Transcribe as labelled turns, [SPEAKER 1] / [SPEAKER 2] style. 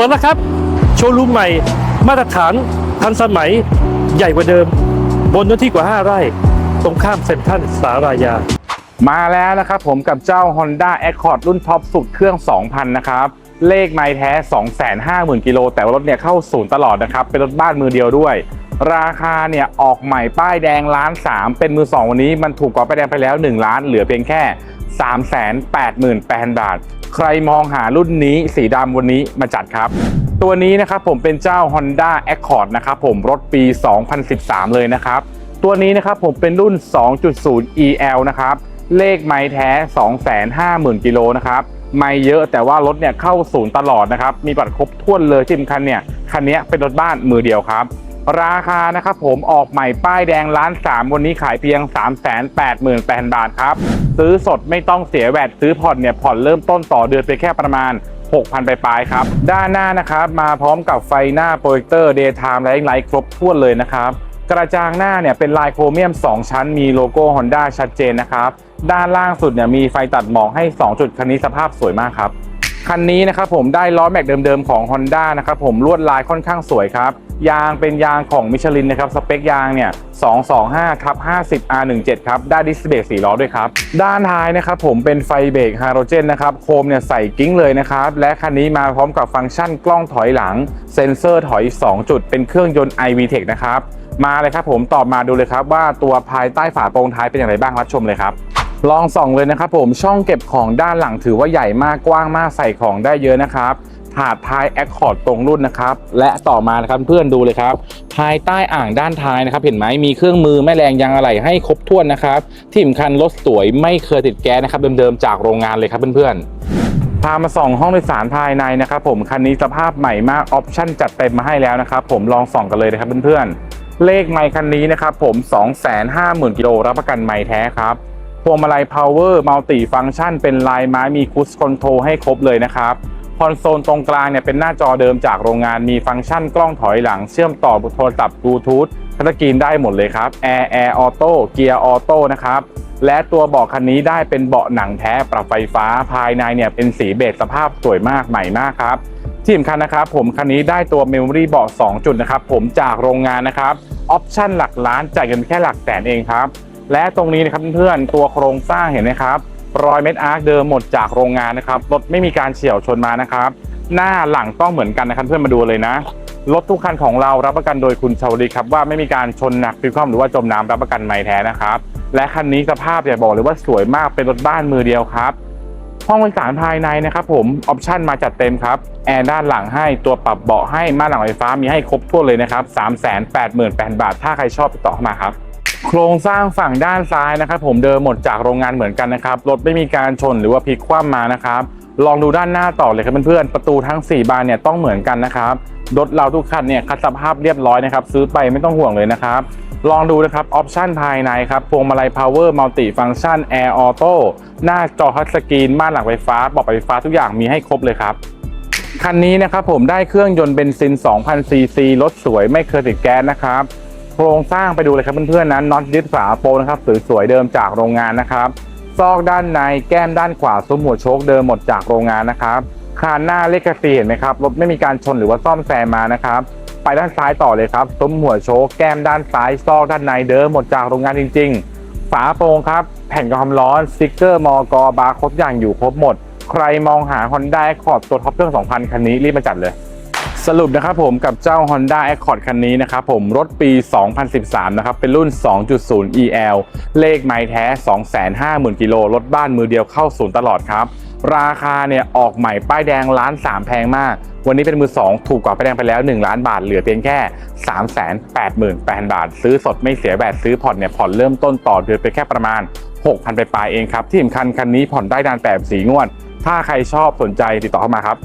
[SPEAKER 1] ปิดแล้วครับ โชว์รูมใหม่ มาตรฐานทันสมัยใหญ่กว่าเดิม บนเนื้อที่กว่า 5 ไร่ ตรงข้ามเซ็นทรัลสารายา
[SPEAKER 2] มาแล้วนะครับผมกับเจ้า Honda Accord รุ่นท็อปสุดเครื่อง 2,000 นะครับ เลขไม้แท้ 250,000 กิโล แต่ว่ารถเนี่ยเข้าศูนย์ตลอดนะครับ เป็นรถบ้านมือเดียวด้วย ราคาเนี่ยออกใหม่ป้ายแดงล้าน3เป็นมือ2วันนี้มันถูกกว่าป้ายแดงไปแล้ว 1 ล้านเหลือเพียงแค่388,000 บาท ใครมองหารุ่นนี้สีดำวันนี้มาจัดครับ ตัวนี้นะครับผมเป็นเจ้า Honda Accord นะครับผมรถปี 2013 เลยนะครับ ตัวนี้นะครับผมเป็นรุ่น 2.0 EL นะครับ เลขไม้แท้ 250,000 กิโลนะครับไม่เยอะแต่ว่ารถเนี่ยเข้าศูนย์ตลอดนะครับ มีบัตรครบถ้วนเลยที่สำคัญเนี่ย คันนี้เป็นรถบ้านมือเดียวครับ ราคานะครับผมออกใหม่ป้ายแดงล้านสามวันนี้ขายเพียง388,000 บาทครับ ซื้อสดไม่ต้องเสียแวดซื้อผ่อนเนี่ยผ่อนเริ่มต้นต่อเดือนไปแค่ประมาณ 6,000 ไปปลายๆครับ ด้านหน้านะครับมาพร้อมกับไฟหน้าโปรเจคเตอร์ Daytime Running Light ครบถ้วนเลยนะครับกระจังหน้าเนี่ยเป็นลายโครเมียม 2 ชั้นมีโลโก้ Honda ชัดเจนนะครับ ด้านล่างสุดเนี่ยมีไฟตัดหมอกให้ 2 จุดคันนี้สภาพสวยมากครับ คันนี้นะครับผมได้ล้อแม็กเดิมๆของ Honda นะครับผมลวดลายค่อนข้างสวยครับ ยางเป็นยางของมิชลินนะครับ สเปคยางเนี่ย 225ทับ50 R17 ครับ ได้ดิสเบรก4ล้อด้วยครับ ด้านท้ายนะครับผมเป็นไฟเบรกไฮโดรเจนนะครับ โคมเนี่ยใส่กิ้งเลยนะครับ และคันนี้มาพร้อมกับฟังก์ชันกล้องถอยหลัง เซ็นเซอร์ถอย 2 จุด เป็นเครื่องยนต์ iVTEC นะครับ มาเลยครับผมตอบมาดูเลยครับว่าตัวภายใต้ฝาโปรงท้ายเป็นอย่างไรบ้างรับชมเลยครับ ลองส่องเลยนะครับผมช่องเก็บของด้านหลังถือว่าใหญ่มากกว้างมากใส่ของได้เยอะนะครับถาดท้าย Accord ตรงรุ่นนะครับ และต่อมานะครับเพื่อนดูเลยครับ ภายใต้อ่างด้านท้ายนะครับ เห็นไหมมีเครื่องมือแม่แรงยางอะไหล่ให้ครบถ้วนนะครับที่สำคัญรถสวยไม่เคยติดแก๊สนะครับเดิมๆจากโรงงานเลยครับเพื่อนๆพามาส่องห้องโดยสารภายในนะครับผมคันนี้สภาพใหม่มากออปชั่นจัดเต็มมาให้แล้วนะครับผมลองส่องกันเลยนะครับเพื่อนๆเลขไมค์คันนี้นะครับผม 250,000กิโลรับประกันไมค์แท้ครับ พวงมาลัย power multi function เป็นลายไม้มีคุชคอนโทรให้ครบเลยนะครับคอนโซลตรงกลางเนี่ยเป็นหน้าจอเดิมจากโรงงานมีฟังก์ชันกล้องถอยหลัง เชื่อมต่อโทรศัพท์บลูทูธทัชกรีนได้หมดเลยครับ Air Air Auto เกียร์ออโต้นะครับและตัวเบาะคันนี้ได้เป็นเบาะหนังแท้ปรับไฟฟ้าภายในเนี่ยเป็นสีเบจสภาพสวยมากใหม่มากครับที่สำคัญนะครับผมคันนี้ได้ตัว Memory เบาะ2จุดนะครับผมจากโรงงานนะครับออปชั่นหลักล้านจ่ายเงินแค่หลักแสนเองครับ และตรงนี้นะครับเพื่อนๆตัวโครงสร้างเห็นไหมครับรอยเม็ดอาร์คเดิมหมดจากโรงงานนะครับรถไม่มีการเฉี่ยวชนมานะครับหน้าหลังต้องเหมือนกันนะครับเพื่อนมาดูเลยนะรถทุกคันของเรารับประกันโดยคุณชาวลีครับว่าไม่มีการชนหนักพลิกคว่ำหรือว่าจมน้ำรับประกันไม่แท้นะครับและคันนี้สภาพอย่าบอกเลยว่าสวยมากเป็นรถบ้านมือเดียวครับห้องโดยสารภายในนะครับผมออปชั่นมาจัดเต็มครับแอร์ด้านหลังให้ตัวปรับเบาะให้ม่านหลังไฟฟ้ามีให้ครบถ้วเลยนะครับ388,000 บาท ถ้าใครชอบติดต่อเข้ามาครับ โครงสร้างฝั่งด้านซ้ายนะครับผมเดิมหมดจากโรงงานเหมือนกันนะครับรถไม่มีการชนหรือว่าพลิกคว่ำมานะครับลองดูด้านหน้าต่อเลยครับเพื่อนๆประตูทั้ง 4 บานเนี่ยต้องเหมือนกันนะครับรถเราทุกคันเนี่ยคัดสภาพเรียบร้อยนะครับซื้อไปไม่ต้องห่วงเลยนะครับลองดูนะครับออปชันภายในครับพวงมาลัย power multi function air auto หน้าจอทัชสกรีนม่านหลังไฟฟ้าบอกไฟฟ้าทุกอย่างมีให้ครบเลยครับคันนี้นะครับผมได้เครื่องยนต์เบนซิน 2,000ซีซีรถสวยไม่เคยติดแก๊สนะครับ ครงสร้างไปดูเลยครับเพื่อนๆนั้นน็อตยึดฝาโปรนะครับสวยๆเดิมจากโรงงานนะครับซอกด้านในแก้มด้านขวาซุ้มหัวโชคเดิมหมดจากโรงงานนะครับคานหน้าเลขสีเห็นไหมครับรถไม่มีการชนหรือว่าซ่อมแซมมานะครับไปด้านซ้ายต่อเลยครับซุ้มหัวโชคแก้มด้านซ้ายซอกด้านในเดิมหมดจากโรงงานจริง ๆ ฝาโปรงครับแผ่นกรองความร้อนสติกเกอร์มอกบาร์ค้ดอย่างอยู่ครบหมด ใครมองหา Honda Accord ตัวท็อปเครื่อง 2,000 คันนี้รีบมาจัดเลย สรุปนะครับผมกับเจ้า Honda Accord คันนี้นะครับผมรถปี 2013 นะครับ เป็นรุ่น 2.0 EL เลขไม้แท้ 250,000 กิโลรถบ้านมือเดียวเข้าศูนย์ตลอดครับ ราคาเนี่ยออกใหม่ป้ายแดงล้าน3แพงมาก วันนี้เป็นมือ 2 ถูกกว่าป้ายแดงไปแล้ว 1 ล้านบาท เหลือเพียงแค่ 388,000 บาท ซื้อสดไม่เสียแบตซื้อผ่อนเนี่ยผ่อนเริ่มต้นต่อเดือนไปแค่ประมาณ 6,000 ไปปลายเองครับที่สำคัญคันนี้ผ่อนได้นาน8สีงวด ถ้าใครชอบสนใจติดต่อเข้ามาครับ